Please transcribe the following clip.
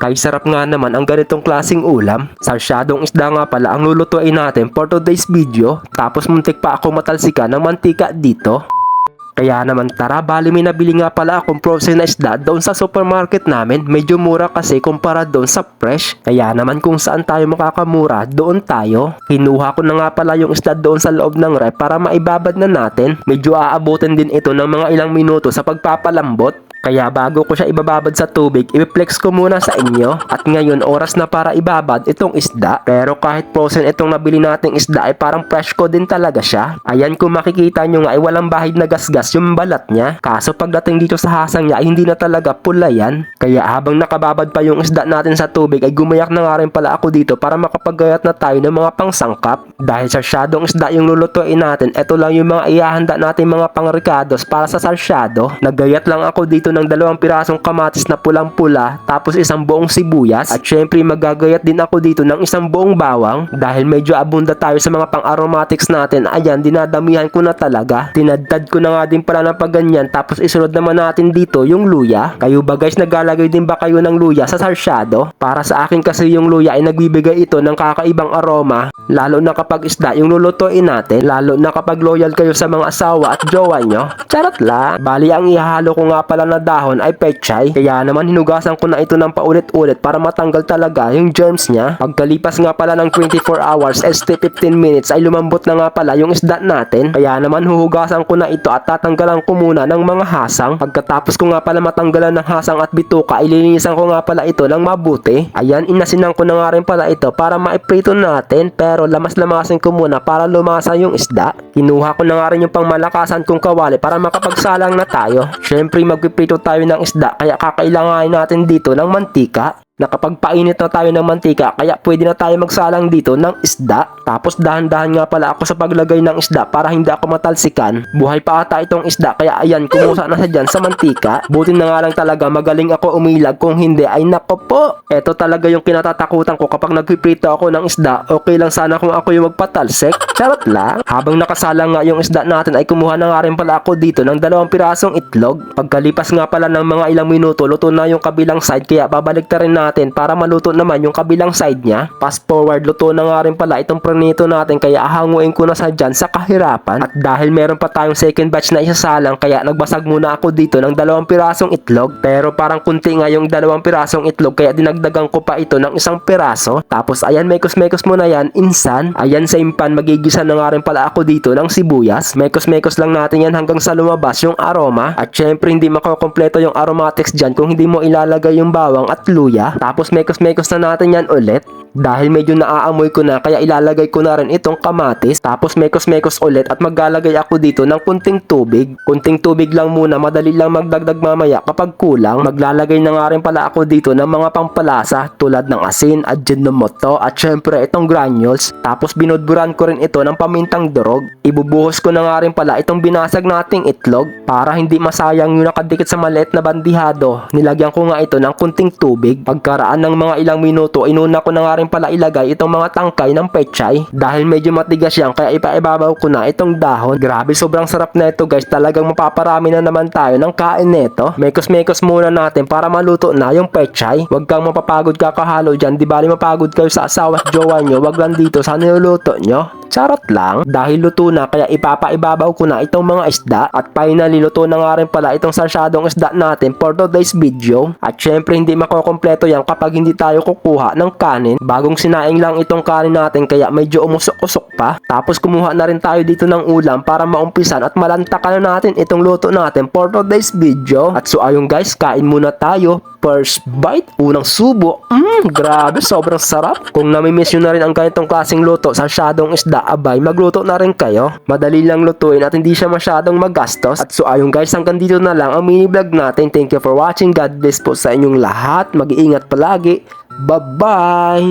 Kay sarap nga naman ang ganitong klasing ulam. Sarsyadong isda nga pala ang lulutuin natin for today's video. Tapos muntik pa ako matalsika ng mantika dito. Kaya naman tara, bali may nabili nga pala akong frozen na isda doon sa supermarket namin. Medyo mura kasi kumpara doon sa fresh. Kaya naman kung saan tayo makakamura, doon tayo. Kinuha ko na nga pala yung isda doon sa loob ng rep para maibabad na natin. Medyo aabutin din ito ng mga ilang minuto sa pagpapalambot. Kaya bago ko siya ibababad sa tubig, i-flex ko muna sa inyo. At ngayon, oras na para ibabad itong isda. Pero kahit frozen itong nabili nating isda ay parang fresh ko din talaga siya. Ayan kung makikita nyo nga ay walang bahid na gasgas yung balat niya. Kaso pagdating dito sa hasang niya ay hindi na talaga pula yan. Kaya habang nakababad pa yung isda natin sa tubig ay gumayak na nga rin pala ako dito para makapaggayat na tayo ng mga pangsangkap. Dahil sa syadong isda yung lulutuin natin, eto lang yung mga ihahanda natin mga pangricados para sa sarsyado. Nagayat lang ako dito ng dalawang pirasong kamatis na pulang-pula tapos isang buong sibuyas. At syempre magagayat din ako dito ng isang buong bawang. Dahil medyo abunda tayo sa mga pang-aromatics natin ayan dinadamihan ko na talaga. Tinadtad ko na nga din pala ng pagganyan tapos isunod naman natin dito yung luya. Kayo ba guys naglalagay din ba kayo ng luya sa sarsyado? Para sa akin kasi yung luya ay nagbibigay ito ng kakaibang aroma lalo na kapag isda yung lulutuin natin lalo na kapag loyal kayo sa mga asawa at jowa nyo. Charot lang. Bali ang ihalo ko nga pala na dahon ay pechay. Kaya naman hinugasan ko na ito ng paulit-ulit para matanggal talaga yung germs niya. Pagkalipas nga pala ng 24 hours, ST 15 minutes ay lumambot na nga pala yung isda natin. Kaya naman huhugasan ko na ito at tatanggalan ko muna ng mga hasang. Pagkatapos ko nga pala matanggalan ng hasang at bituka, ililinisan ko nga pala ito ng mabuti. Ayan, inasinan ko na nga rin pala ito para maiprito natin. Pero lamas-lamasin ko muna para lumasa yung isda. Kinuha ko na nga rin yung pangmalakasan kong kawali para makapagsalang na tayo. Syempre magpiprito tayo ng isda kaya kakailanganin natin dito ng mantika. Nakapagpainit na tayo ng mantika kaya pwede na tayo magsalang dito ng isda. Tapos dahan-dahan nga pala ako sa paglagay ng isda para hindi ako matalsikan. Buhay pa ata itong isda kaya ayan kumusa na siya dyan sa mantika. Buti na nga lang talaga magaling ako umilag kung hindi ay nako po. Ito talaga yung kinatatakutan ko kapag nagpiprito ako ng isda. Okay lang sana kung ako yung magpatalsik. Charot lang. Habang nakasalang nga yung isda natin ay kumuha na nga rin pala ako dito ng dalawang pirasong itlog. Pagkalipas nga pala ng mga ilang minuto luto na yung kabilang side kaya babalik ta rin natin para maluto naman yung kabilang side niya. Fast forward luto na nga rin pala itong pranito natin kaya ahanguin ko na sa dyan sa kahirapan. At dahil meron pa tayong second batch na isasalang kaya nagbasag muna ako dito ng dalawang pirasong itlog. Pero parang kunti nga yung dalawang pirasong itlog kaya dinagdagan ko pa ito ng isang piraso. Tapos ayan mekos-mekos mo na yan insan. Ayan sa impan magigisa na nga rin pala ako dito ng sibuyas. Mekos-mekos lang natin yan hanggang sa lumabas yung aroma. At syempre hindi makokompleto yung aromatics dyan kung hindi mo ilalagay yung bawang at luya. Tapos mekos-mekos na natin yan ulit. Dahil medyo naaamoy ko na kaya ilalagay ko na rin itong kamatis. Tapos mekos-mekos ulit at maglalagay ako dito ng kunting tubig. Kunting tubig lang muna, madali lang magdagdag mamaya kapag kulang. Maglalagay na nga rin pala ako dito ng mga pampalasa tulad ng asin, ajinomoto at syempre itong granules. Tapos binudburan ko rin ito ng pamintang durog. Ibubuhos ko na nga rin pala itong binasag nating itlog para hindi masayang yung nakadikit sa maliit na bandihado. Nilagyan ko nga ito ng kunting tubig. Pagkaraan ng mga ilang minuto, inuna ko na nga rin pala ilagay itong mga tangkay ng pechay. Dahil medyo matigas yan, kaya ipaibabaw ko na itong dahon. Grabe, sobrang sarap na ito guys. Talagang mapaparami na naman tayo ng kain neto. Mekos-mekos muna natin para maluto na yung pechay. Huwag kang mapapagod kakahalo dyan. Di bali mapagod kayo sa asawa at jowa nyo. Wag lang dito sa niluluto nyo. Charot lang, dahil luto na kaya ipapaibabaw ko na itong mga isda at finally luto na nga rin pala itong sarsyadong isda natin for today's video at syempre hindi makokompleto yan kapag hindi tayo kukuha ng kanin bagong sinaing lang itong kanin natin kaya medyo umusok-usok pa tapos kumuha na rin tayo dito ng ulam para maumpisan at malantakan na natin itong luto natin for today's video at so ayun guys kain muna tayo first bite, unang subo. Mmm, grabe, sobrang sarap. Kung namimiss nyo na rin ang ganitong klaseng luto sa syadong isda, abay, magluto na rin kayo. Madali lang lutuin at hindi siya masyadong magastos. At so ayun guys, hanggang dito na lang ang mini vlog natin. Thank you for watching. God bless po sa inyong lahat. Mag-iingat palagi. Bye-bye!